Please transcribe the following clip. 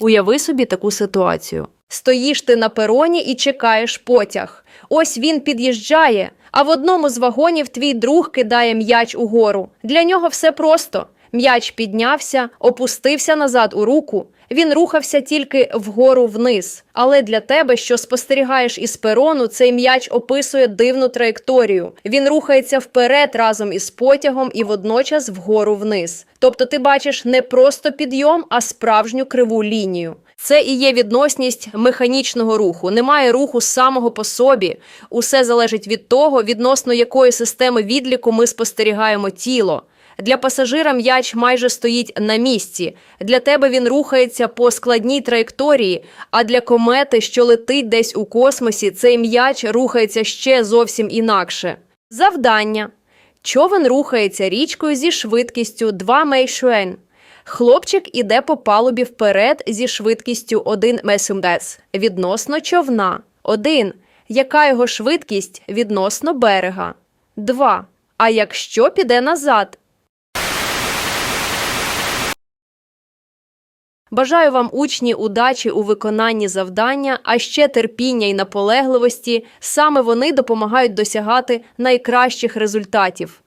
Уяви собі таку ситуацію. Стоїш ти на пероні і чекаєш потяг. Ось він під'їжджає, а в одному з вагонів твій друг кидає м'яч угору. Для нього все просто. М'яч піднявся, опустився назад у руку. Він рухався тільки вгору вниз. Але для тебе, що спостерігаєш із перону, цей м'яч описує дивну траєкторію. Він рухається вперед разом із потягом і водночас вгору вниз. Тобто ти бачиш не просто підйом, а справжню криву лінію. Це і є відносність механічного руху. Немає руху самого по собі. Усе залежить від того, відносно якої системи відліку ми спостерігаємо тіло. Для пасажира м'яч майже стоїть на місці. Для тебе він рухається по складній траєкторії, а для комети, що летить десь у космосі, цей м'яч рухається ще зовсім інакше. Завдання. Човен рухається річкою зі швидкістю 2 мейшуен. Хлопчик іде по палубі вперед зі швидкістю 1 месумдес відносно човна. 1. Яка його швидкість відносно берега? 2. А якщо піде назад? Бажаю вам, учні, удачі у виконанні завдання, а ще терпіння і наполегливості. Саме вони допомагають досягати найкращих результатів.